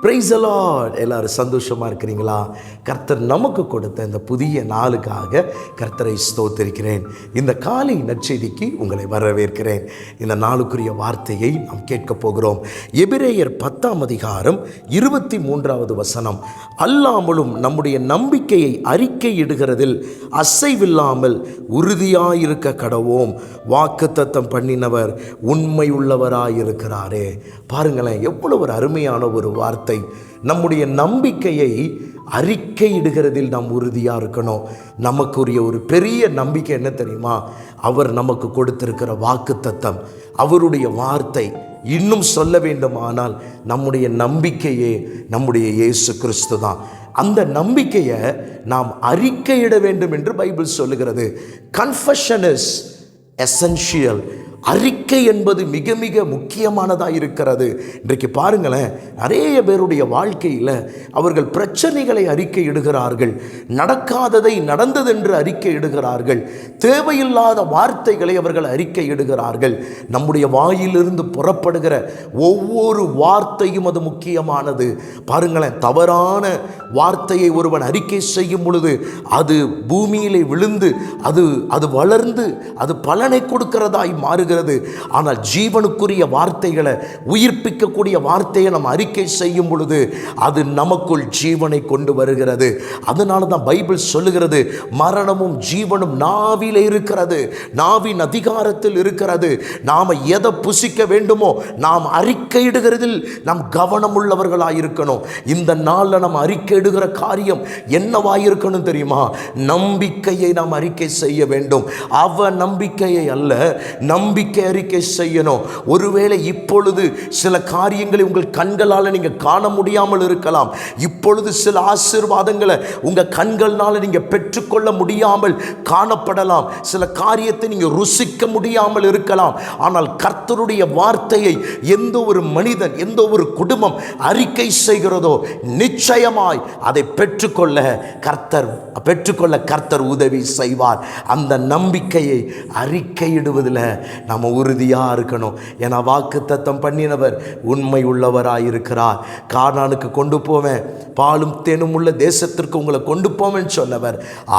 Price எல்லாரும் சந்தோஷமாக இருக்கிறீங்களா? கர்த்தர் நமக்கு கொடுத்த இந்த புதிய நாளுக்காக கர்த்தரை ஸ்தோத்திருக்கிறேன். இந்த காலை நற்செய்திக்கு உங்களை வரவேற்கிறேன். இந்த நாளுக்குரிய வார்த்தையை நாம் கேட்க போகிறோம். எபிரேயர் பத்தாம் அதிகாரம் இருபத்தி மூன்றாவது வசனம். அல்லாமலும் நம்முடைய நம்பிக்கையை அறிக்கையிடுகிறதில் அசைவில்லாமல் உறுதியாயிருக்க கடவோம். வாக்குத்தத்தம் பண்ணினவர் உண்மை உள்ளவராயிருக்கிறாரே பாருங்களேன் எவ்வளவு ஒரு அருமையான ஒரு வார்த்தை. நம்முடைய நம்பிக்கையை அறிக்கையிடுகிறதில் நாம் உறுதியாக இருக்கணும். நமக்குரிய ஒரு பெரிய நம்பிக்கை என்ன தெரியுமா? அவர் நமக்கு கொடுத்திருக்கிற வாக்குத்தத்தம் அவருடைய வார்த்தை இன்னும் சொல்ல வேண்டுமானால் நம்முடைய நம்பிக்கையே நம்முடைய இயேசு கிறிஸ்து தான். அந்த நம்பிக்கையை நாம் அறிக்கையிட வேண்டும் என்று பைபிள் சொல்லுகிறது. கன்ஃபஷன் இஸ் எசென்ஷியல் அறிக்கை என்பது மிக மிக முக்கியமானதாக இருக்கிறது. இன்றைக்கு பாருங்களேன் நிறைய பேருடைய வாழ்க்கையில் அவர்கள் பிரச்சனைகளை அறிக்கை இடுகிறார்கள். நடக்காததை நடந்ததென்று அறிக்கை இடுகிறார்கள். தேவையில்லாத வார்த்தைகளை அவர்கள் அறிக்கை இடுகிறார்கள். நம்முடைய வாயிலிருந்து புறப்படுகிற ஒவ்வொரு வார்த்தையும் அது முக்கியமானது. பாருங்களேன் தவறான வார்த்தையை ஒருவன் அறிக்கை செய்யும் பொழுது அது பூமியிலே விழுந்து அது அது வளர்ந்து அது பலனை கொடுக்கிறதாய் மாறுகிறது. ஆனால் ஜீவனுக்குரிய வார்த்தைகளை உயிர்ப்பிக்கக்கூடிய வார்த்தையை நம்ம அறிக்கை செய்யும் பொழுது அது நமக்குள் ஜீவனை கொண்டு வருகிறது. அதனால தான் பைபிள் சொல்லுகிறது மரணமும் ஜீவனும் நாவில இருக்கிறது நாவின் அதிகாரத்தில் இருக்கிறது. நாம் எதை புசிக்க வேண்டுமோ நாம் அறிக்கையிடுகிறதில் நாம் கவனம் உள்ளவர்களாக இருக்கணும். இந்த நாளில் நம்ம அறிக்கையிடுகிற காரியம் என்னவாக இருக்கணும் தெரியுமா? நம்பிக்கையை நாம் அறிக்கை செய்ய வேண்டும். அவ நம்பிக்கையை அல்ல நம்பிக்கை அறிக்கை செய்யணும். ஒருவேளை இப்பொழுது சில காரியங்களை உங்கள் கண்களால் நீங்கள் காண முடியாமல் இருக்கலாம். இப்பொழுது சில ஆசீர்வாதங்களை உங்கள் கண்களால் நீங்கள் பெற்றுக்கொள்ள முடியாமல் காணப்படலாம். சில காரியத்தை நீங்கள் ருசிக்க முடியாமல் இருக்கலாம். ஆனால் கர்த்தருடைய வார்த்தையை எந்த ஒரு மனிதன் எந்த ஒரு குடும்பம் அறிக்கை செய்கிறதோ நிச்சயமாய் அதை பெற்றுக்கொள்ள கர்த்தர் பெற்றுக்கொள்ள கர்த்தர் உதவி செய்வார். அந்த நம்பிக்கையை அறிக்கையிடுவதில் நம்ம உறுதியாக இருக்கணும். ஏன்னா வாக்கு தத்தம் பண்ணினவர் உண்மை உள்ளவராக இருக்கிறார் கானானுக்கு கொண்டு போவேன். பாலும் தேனும் உள்ள தேசத்திற்கு உங்களை கொண்டு போவேன்னு சொன்னவர்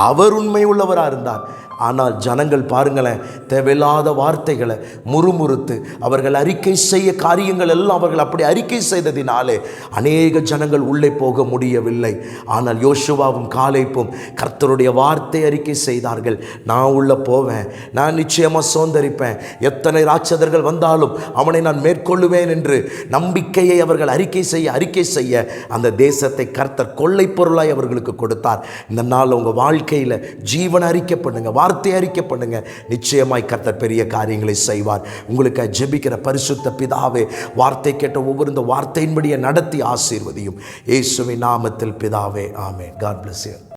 அவர் உண்மை உள்ளவராக இருந்தார் ஆனால் ஜனங்கள் பாருங்களேன் தேவையில்லாத வார்த்தைகளை முறுமுறுத்து அவர்கள் அறிக்கை செய்ய காரியங்கள் எல்லாம் அவர்கள் அப்படி அறிக்கை செய்ததினாலே அநேக ஜனங்கள் உள்ளே போக முடியவில்லை. ஆனால் யோசுவாவும் காலைப்பும் கர்த்தருடைய வார்த்தை அறிக்கை செய்தார்கள். நான் உள்ளே போவேன். நான் நிச்சயமாக சோந்தரிப்பேன். எத்தனை ராட்சதர்கள் வந்தாலும் அவனை நான் மேற்கொள்ளுவேன் என்று நம்பிக்கையை அவர்கள் அறிக்கை செய்ய அறிக்கை செய்ய அந்த தேசத்தை கர்த்தர் கொள்ளை பொருளாய் அவர்களுக்கு கொடுத்தார். இந்த நாள் உங்கள் வாழ்க்கையில் ஜீவன் அறிக்கை பண்ணுங்கள் வார்த்தை அறிக்கை பண்ணுங்கள் நிச்சயமாய் கர்த்தர் பெரிய காரியங்களை செய்வார். உங்களுக்கு ஜெபிக்கிற பரிசுத்த பிதாவே வார்த்தை கேட்ட ஒவ்வொரு இந்த வார்த்தையின்படியே நடத்தி ஆசீர்வதியும். இயேசுவின் நாமத்தில் பிதாவே ஆமே காட் பிளஸ் யூ